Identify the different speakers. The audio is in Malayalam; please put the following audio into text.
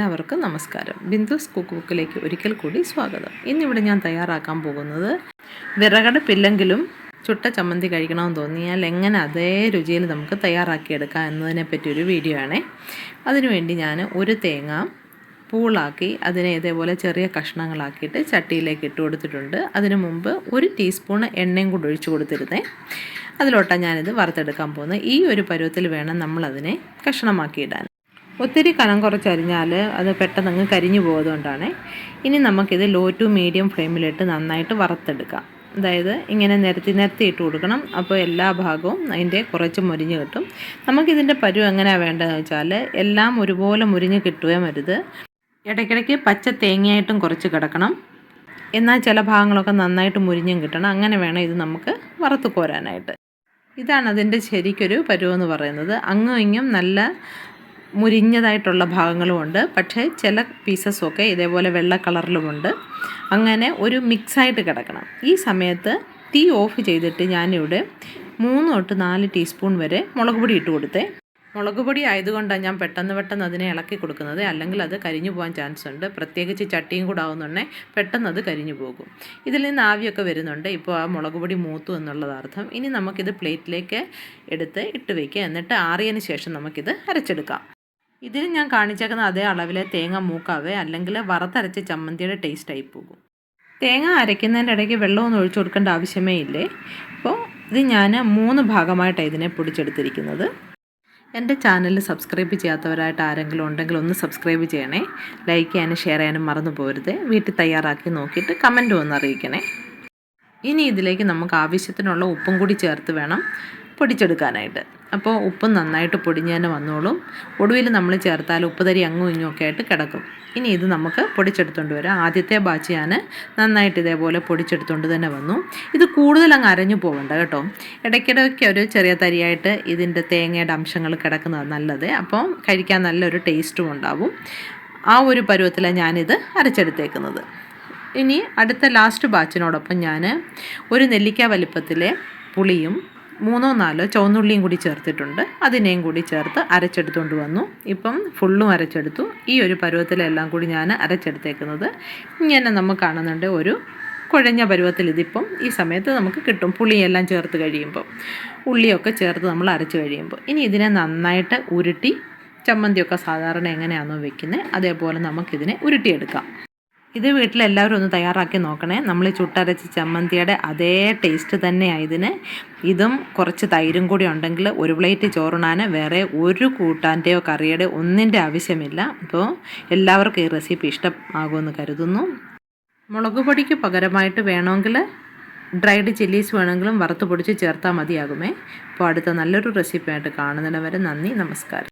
Speaker 1: എല്ലാവർക്കും നമസ്കാരം. ബിന്ദുസ് കുക്ക് ബുക്കിലേക്ക് ഒരിക്കൽ കൂടി സ്വാഗതം. ഇന്നിവിടെ ഞാൻ തയ്യാറാക്കാൻ പോകുന്നത് വിറകടുപ്പില്ലെങ്കിലും ചുട്ട ചമ്മന്തി കഴിക്കണമെന്ന് തോന്നിയാൽ എങ്ങനെ അതേ രുചിയിൽ നമുക്ക് തയ്യാറാക്കിയെടുക്കാം എന്നതിനെ പറ്റി ഒരു വീഡിയോ ആണേ. അതിനുവേണ്ടി ഞാൻ ഒരു തേങ്ങ പൂളാക്കി അതിനെ ഇതേപോലെ ചെറിയ കഷ്ണങ്ങളാക്കിയിട്ട് ചട്ടിയിലേക്ക് ഇട്ട് കൊടുത്തിട്ടുണ്ട്. അതിനു മുമ്പ് ഒരു ടീസ്പൂൺ എണ്ണയും കൂടി ഒഴിച്ചു കൊടുത്തിരുന്നേ. അതിലോട്ടാണ് ഞാനിത് വറുത്തെടുക്കാൻ പോകുന്നത്. ഈ ഒരു പരുവത്തിൽ വേണം നമ്മളതിനെ കഷ്ണമാക്കിയിടാൻ. ഒത്തിരി കനം കുറച്ചരിഞ്ഞാൽ അത് പെട്ടെന്ന് അങ്ങ് കരിഞ്ഞു പോകുന്നതുകൊണ്ടാണ് ഇനി നമുക്കിത് ലോ ടു മീഡിയം ഫ്ലെയിമിലിട്ട് നന്നായിട്ട് വറുത്തെടുക്കാം. അതായത് ഇങ്ങനെ നിരത്തി നിരത്തി ഇട്ട് കൊടുക്കണം. അപ്പോൾ എല്ലാ ഭാഗവും അതിന്റെ കുറച്ച് മുരിഞ്ഞ് കിട്ടും. നമുക്കിതിന്റെ പരുവ് എങ്ങനെയാണ് വേണ്ടതെന്ന് വെച്ചാൽ എല്ലാം ഒരുപോലെ മുരിഞ്ഞ് കിട്ടുകയും വരുത് ഇടയ്ക്കിടയ്ക്ക് പച്ച തേങ്ങയായിട്ടും കുറച്ച് കിടക്കണം. എന്നാൽ ചില ഭാഗങ്ങളൊക്കെ നന്നായിട്ട് മുരിഞ്ഞും കിട്ടണം. അങ്ങനെ വേണം ഇത് നമുക്ക് വറുത്ത് കോരാനായിട്ട്. ഇതാണ് അതിന്റെ ശരിക്കൊരു പരുവെന്ന് പറയുന്നത്. അങ്ങും ഇങ്ങും നല്ല മുരിഞ്ഞതായിട്ടുള്ള ഭാഗങ്ങളുമുണ്ട് പക്ഷേ ചില പീസസൊക്കെ ഇതേപോലെ വെള്ള കളറിലുമുണ്ട് അങ്ങനെ ഒരു മിക്സായിട്ട് കിടക്കണം. ഈ സമയത്ത് തീ ഓഫ് ചെയ്തിട്ട് ഞാനിവിടെ മൂന്ന് തൊട്ട് നാല് ടീസ്പൂൺ വരെ മുളക് പൊടി ഇട്ട് കൊടുത്തേ. മുളക് പൊടി ആയതുകൊണ്ടാണ് ഞാൻ പെട്ടെന്ന് പെട്ടെന്ന് അതിനെ ഇളക്കി കൊടുക്കുന്നത്. അല്ലെങ്കിൽ അത് കരിഞ്ഞു പോകാൻ ചാൻസ് ഉണ്ട്. പ്രത്യേകിച്ച് ചട്ടിയും കൂടെ ആവുന്നുണ്ടേ പെട്ടെന്ന് അത് കരിഞ്ഞു പോകും. ഇതിൽ നിന്ന് ആവിയൊക്കെ വരുന്നുണ്ട് ഇപ്പോൾ ആ മുളക് പൊടി മൂത്തു എന്നുള്ളത് അർത്ഥം. ഇനി നമുക്കിത് പ്ലേറ്റിലേക്ക് എടുത്ത് ഇട്ട് വയ്ക്കുക എന്നിട്ട് ആറിയതിന് ശേഷം നമുക്കിത് അരച്ചെടുക്കാം. ഇതിൽ ഞാൻ കാണിച്ചേക്കുന്ന അതേ അളവിലെ തേങ്ങ മൂക്കാവേ അല്ലെങ്കിൽ വറുത്തരച്ച ചമ്മന്തിയുടെ ടേസ്റ്റ് ആയി പോകും. തേങ്ങ അരയ്ക്കുന്നതിന്റെ ഇടയ്ക്ക് വെള്ളമൊന്നും ഒഴിച്ചു കൊടുക്കേണ്ട ആവശ്യമേ ഇല്ലേ? അപ്പോൾ ഇത് ഞാൻ മൂന്ന് ഭാഗമായിട്ടാണ് ഇതിനെ പൊടിച്ചെടുത്തിരിക്കുന്നത്. എന്റെ ചാനൽ സബ്സ്ക്രൈബ് ചെയ്യാത്തവരായിട്ട് ആരെങ്കിലും ഉണ്ടെങ്കിൽ ഒന്ന് സബ്സ്ക്രൈബ് ചെയ്യണേ. ലൈക്ക് ചെയ്യാനും ഷെയർ ചെയ്യാനും മറന്നു പോരുത്. വീട്ടിൽ തയ്യാറാക്കി നോക്കിയിട്ട് കമന്റ് ഒന്ന് അറിയിക്കണേ. ഇനി ഇതിലേക്ക് നമുക്ക് ആവശ്യത്തിനുള്ള ഉപ്പും കൂടി ചേർത്ത് വേണം. പൊടിച്ചെടുക്കാനായിട്ട്. അപ്പോൾ ഉപ്പ് നന്നായിട്ട് പൊടിഞ്ഞ് തന്നെ വന്നോളും. ഒടുവിൽ നമ്മൾ ചേർത്താൽ ഉപ്പ് തരി അങ്ങും ഇങ്ങും ഒക്കെ ആയിട്ട് കിടക്കും. ഇനി ഇത് നമുക്ക് പൊടിച്ചെടുത്തുകൊണ്ട് വരാം. ആദ്യത്തെ ബാച്ച് ഞാൻ നന്നായിട്ട് ഇതേപോലെ പൊടിച്ചെടുത്തുകൊണ്ട് തന്നെ വന്നു. ഇത് കൂടുതൽ അങ്ങ് അരഞ്ഞു പോകണ്ട കേട്ടോ. ഇടയ്ക്കിടയ്ക്ക് ഒരു ചെറിയ തരിയായിട്ട് ഇതിന്റെ തേങ്ങയുടെ അംശങ്ങൾ കിടക്കുന്നത് നല്ലത്. അപ്പോൾ കഴിക്കാൻ നല്ലൊരു ടേസ്റ്റും ഉണ്ടാവും. ആ ഒരു പരുവത്തിലാണ് ഞാനിത് അരച്ചെടുത്തേക്കുന്നത്. ഇനി അടുത്ത ലാസ്റ്റ് ബാച്ചിനോടൊപ്പം ഞാൻ ഒരു നെല്ലിക്ക വലിപ്പത്തിലെ പുളിയും മൂന്നോ നാലോ ചുവന്നുള്ളിയും കൂടി ചേർത്തിട്ടുണ്ട്. അതിനെയും കൂടി ചേർത്ത് അരച്ചെടുത്തുകൊണ്ട് വന്നു. ഇപ്പം ഫുള്ളും അരച്ചെടുത്തു. ഈ ഒരു പരുവത്തിലെല്ലാം കൂടി ഞാൻ അരച്ചെടുത്തേക്കുന്നത്. ഇങ്ങനെ നമുക്ക് കാണുന്നുണ്ട് ഒരു കുഴഞ്ഞ പരുവത്തിൽ ഇതിപ്പം ഈ സമയത്ത് നമുക്ക് കിട്ടും. പുളിയെല്ലാം ചേർത്ത് കഴിയുമ്പോൾ ഉള്ളിയൊക്കെ ചേർത്ത് നമ്മൾ അരച്ച് കഴിയുമ്പോൾ ഇനി ഇതിനെ നന്നായിട്ട് ഉരുട്ടി ചമ്മന്തിയൊക്കെ സാധാരണ എങ്ങനെയാണോ വെക്കുന്നത് അതേപോലെ നമുക്കിതിനെ ഉരുട്ടിയെടുക്കാം. ഇത് വീട്ടിലെല്ലാവരും ഒന്ന് തയ്യാറാക്കി നോക്കണേ. നമ്മൾ ചുട്ടരച്ച ചമ്മന്തിയുടെ അതേ ടേസ്റ്റ് തന്നെയാണ് ഇതിന്. ഇതും കുറച്ച് തൈരും കൂടി ഉണ്ടെങ്കിൽ ഒരു പ്ലേറ്റ് ചോറുണാൻ വേറെ ഒരു കൂട്ടാന്റെയോ കറിയുടെ ഒന്നിന്റെ ആവശ്യമില്ല. അപ്പോൾ എല്ലാവർക്കും ഈ റെസിപ്പി ഇഷ്ടമാകുമെന്ന് കരുതുന്നു. മുളക് പൊടിക്ക് പകരമായിട്ട് വേണമെങ്കിൽ ഡ്രൈഡ് ചില്ലീസ് വേണമെങ്കിലും വറുത്ത് പൊടിച്ച് ചേർത്താൽ മതിയാകുമേ. അപ്പോൾ അടുത്ത നല്ലൊരു റെസിപ്പിയായിട്ട് കാണുന്നതിന് വരെ നന്ദി നമസ്കാരം.